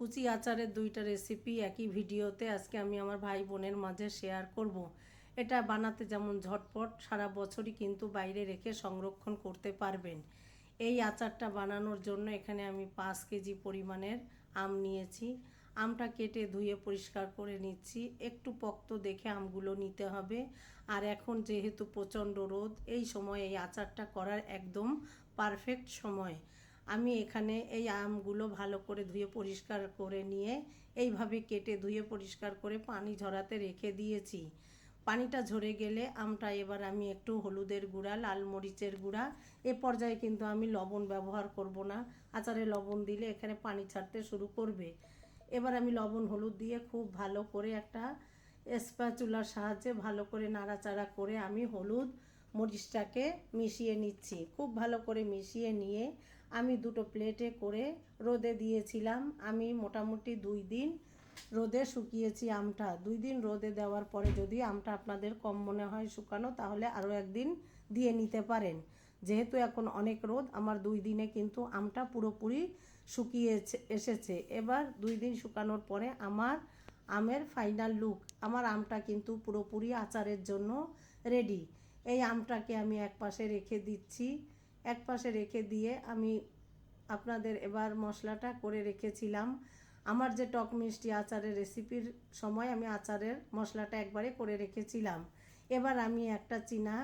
কুচি আচারের দুইটা রেসিপি একই ভিডিওতে আজকে আমি আমার ভাই বোনের মাঝে শেয়ার করব। এটা বানাতে যেমন ঝটপট সারা বছরই কিন্তু বাইরে রেখে সংরক্ষণ করতে পারবেন। এই আচারটা বানানোর জন্য এখানে আমি পাঁচ কেজি পরিমাণের আম নিয়েছি। আমটা কেটে ধুয়ে পরিষ্কার করে নিচ্ছি। একটু পক্ত দেখে আমগুলো নিতে হবে। আর এখন যেহেতু প্রচণ্ড রোদ, এই সময় এই আচারটা করার একদম পারফেক্ট সময়। আমি এখানে এই আমগুলো ভালো করে ধুয়ে পরিষ্কার করে নিয়ে এইভাবে কেটে ধুয়ে পরিষ্কার করে পানি ঝরাতে রেখে দিয়েছি। পানিটা ঝরে গেলে আমটা এবার আমি একটু হলুদের গুঁড়া, লাল মরিচের গুঁড়া, এ পর্যায়ে কিন্তু আমি লবণ ব্যবহার করব না। আচারে লবণ দিলে এখানে পানি ছাড়তে শুরু করবে। এবার আমি লবণ হলুদ দিয়ে খুব ভালো করে একটা স্প্যাচুলার সাহায্যে ভালো করে নাড়াচাড়া করে আমি হলুদ মরিচটাকে মিশিয়ে নিচ্ছি। খুব ভালো করে মিশিয়ে নিয়ে আমি দুটো প্লেটে করে রোদে দিয়েছিলাম। আমি মোটামুটি দুই দিন রোদে শুকিয়েছি আমটা। দুই দিন রোদে দেওয়ার পরে যদি আমটা আপনাদের কম মনে হয় শুকানো, তাহলে আরও একদিন দিয়ে নিতে পারেন। যেহেতু এখন অনেক রোদ, আমার দুই দিনে কিন্তু আমটা পুরোপুরি শুকিয়েছে, এসেছে। এবার দুই দিন শুকানোর পরে আমার আমের ফাইনাল লুক আমার আমটা কিন্তু পুরোপুরি আচারের জন্য রেডি এই আমটাকে আমি এক পাশে রেখে দিচ্ছি। এক পাশে রেখে দিয়ে আমি আপনাদের এবার মশলাটা করে রেখেছিলাম। আমার যে টক মিষ্টি আচারের রেসিপির সময় আমি আচারের মশলাটা একবারে করে রেখেছিলাম। এবার আমি একটা চীনা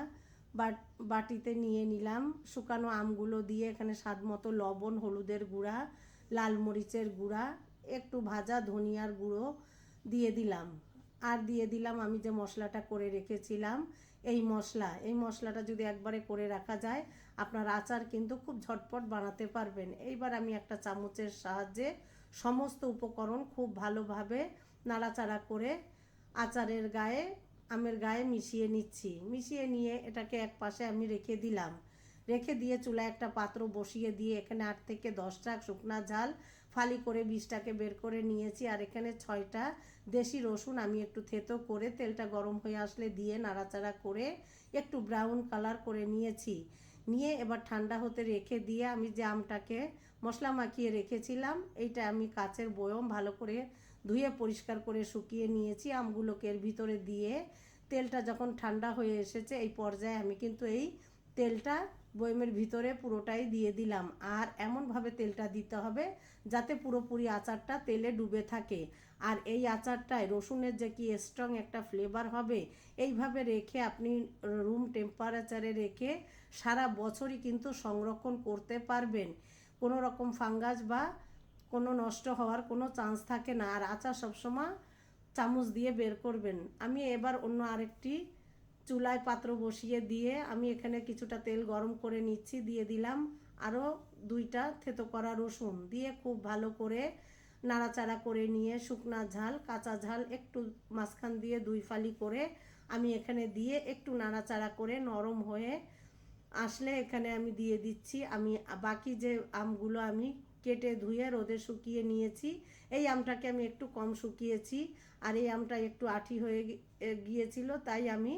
বাট, বাটিতে নিয়ে নিলাম। শুকানো আমগুলো দিয়ে এখানে স্বাদ মতো লবণ, হলুদের গুঁড়া, লাল মরিচের গুঁড়া, একটু ভাজা ধনিয়ার গুঁড়ো দিয়ে দিলাম। আর দিয়ে দিলাম আমি যে মশলাটা করে রেখেছিলাম। এই মশলা, এই মশলাটা যদি একবারে করে রাখা যায়, আপনার আচার কিন্তু খুব ঝটপট বানাতে পারবেন। এইবার আমি একটা চামচের সাহায্যে সমস্ত উপকরণ খুব ভালোভাবে নাড়াচাড়া করে আচারের গায়ে, আমের গায়ে মিশিয়ে নিচ্ছি। মিশিয়ে নিয়ে এটাকে এক পাশে আমি রেখে দিলাম। রেখে দিয়ে চুলায় একটা পাত্র বসিয়ে দিয়ে এখানে আট থেকে দশটা শুকনা ঝাল ফালি করে বীজটাকে বের করে নিয়েছি, আর এখানে ছয়টা দেশি রসুন আমি একটু থেতো করে তেলটা গরম হয়ে আসলে দিয়ে নাড়াচাড়া করে একটু ব্রাউন কালার করে নিয়েছি। নিয়ে এবার ঠান্ডা হতে রেখে দিয়ে আমি যে আমটাকে মশলা মাখিয়ে রেখেছিলাম, এইটা আমি কাচের বয়ম ভালো করে ধুয়ে পরিষ্কার করে শুকিয়ে নিয়েছি। আমগুলোকে এর ভিতরে দিয়ে তেলটা যখন ঠান্ডা হয়ে এসেছে, এই পর্যায়ে আমি কিন্তু এই তেলটা বয়মের ভিতরে পুরোটাই দিয়ে দিলাম। আর এমনভাবে তেলটা দিতে হবে যাতে পুরোপুরি আচারটা তেলে ডুবে থাকে। আর এই আচারটায় রসুনের যে কি স্ট্রং একটা ফ্লেভার হবে, এইভাবে রেখে আপনি রুম টেম্পারেচারে রেখে সারা বছরই কিন্তু সংরক্ষণ করতে পারবেন। কোনো রকম ফাঙ্গাস বা কোনো নষ্ট হওয়ার কোনো চান্স থাকে না। আর আচার সবসময় চামচ দিয়ে বের করবেন। আমি এবার অন্য আরেকটি চুলায় পাত্র বসিয়ে দিয়ে আমি এখানে কিছুটা তেল গরম করে নিচ্ছি, দিয়ে দিলাম আরও দুইটা থেতো করা রসুন দিয়ে খুব ভালো করে নাড়াচাড়া করে নিয়ে শুকনা ঝাল, কাঁচা ঝাল একটু মাঝখান দিয়ে দুই ফালি করে আমি এখানে দিয়ে একটু নাড়াচাড়া করে নরম হয়ে আসলে এখানে আমি দিয়ে দিচ্ছি। আমি বাকি যে আমগুলো আমি কেটে ধুয়ে রোদে শুকিয়ে নিয়েছি, এই আমটাকে আমি একটু কম শুকিয়েছি। আর এই আমটা একটু আঠি হয়ে গিয়েছিল, তাই আমি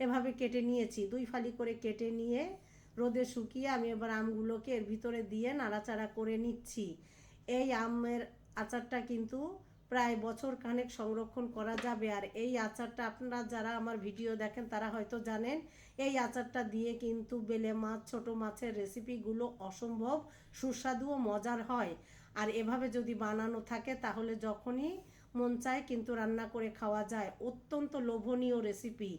এভাবে কেটে নিয়েছি। দুই ফালি করে কেটে নিয়ে রোদে শুকিয়ে আমি এবার আমগুলোকে এর ভিতরে দিয়ে নাড়াচাড়া করে নিচ্ছি। এই আমের আচারটা কিন্তু প্রায় বছর খানেক সংরক্ষণ করা যাবে। আর এই আচারটা আপনারা যারা আমার ভিডিও দেখেন, তারা হয়তো জানেন, এই আচারটা দিয়ে কিন্তু বেলে মাছ, ছোট মাছের রেসিপিগুলো অসম্ভব সুস্বাদু ও মজার হয়। আর এভাবে যদি বানানো থাকে, তাহলে যখনই মন চায় কিন্তু রান্না করে খাওয়া যায়। অত্যন্ত লোভনীয় রেসিপি।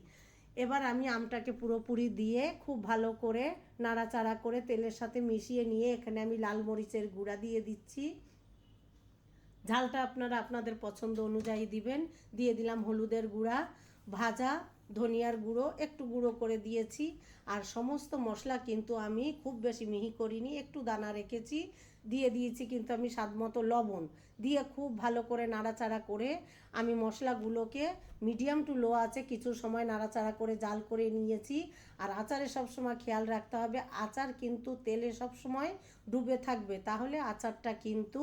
এবার আমি আমটাকে পুরোপুরি দিয়ে খুব ভালো করে নাড়াচাড়া করে তেলের সাথে মিশিয়ে নিয়ে এখানে আমি লাল মরিচের গুঁড়া দিয়ে দিচ্ছি। ঝালটা আপনারা আপনাদের পছন্দ অনুযায়ী দিবেন। দিয়ে দিলাম হলুদের গুঁড়া, ভাজা ধনিয়ার গুঁড়ো, একটু গুঁড়ো করে দিয়েছি। আর সমস্ত মশলা কিন্তু আমি খুব বেশি মিহি করিনি, একটু দানা রেখেছি, দিয়ে দিয়েছি কিন্তু আমি স্বাদ মতো লবণ। দিয়ে খুব ভালো করে নাড়াচাড়া করে আমি মশলাগুলোকে মিডিয়াম টু লো আছে কিছু সময় নাড়াচাড়া করে জাল করে নিয়েছি। আর আচারে সবসময় খেয়াল রাখতে হবে, আচার কিন্তু তেলে সবসময় ডুবে থাকবে। তাহলে আচারটা কিন্তু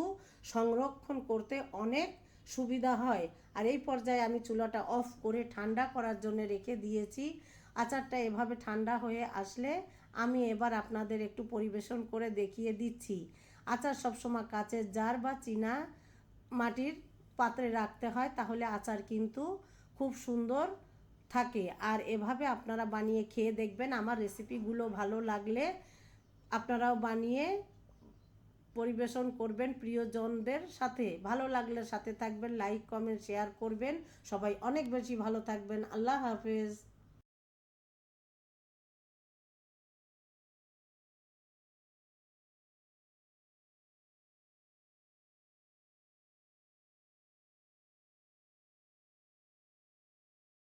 সংরক্ষণ করতে অনেক সুবিধা হয়। আর এই পর্যায়ে আমি চুলাটা অফ করে ঠান্ডা করার জন্য রেখে দিয়েছি। আচারটা এভাবে ঠান্ডা হয়ে আসলে আমি এবার আপনাদের একটু পরিবেশন করে দেখিয়ে দিচ্ছি। আচার সবসময় কাচের জার বা চীনা মাটির পাত্রে রাখতে হয়, তাহলে আচার কিন্তু খুব সুন্দর থাকে। আর এভাবে আপনারা বানিয়ে খেয়ে দেখবেন, আমার রেসিপিগুলো ভালো লাগলে আপনারাও বানিয়ে পরিবেশন করবেন প্রিয়জনদের সাথে। ভালো লাগলে সাথে থাকবেন লাইক কমেন্ট শেয়ার করবেন। সবাই অনেক বেশি ভালো থাকবেন। আল্লাহ হাফেজ।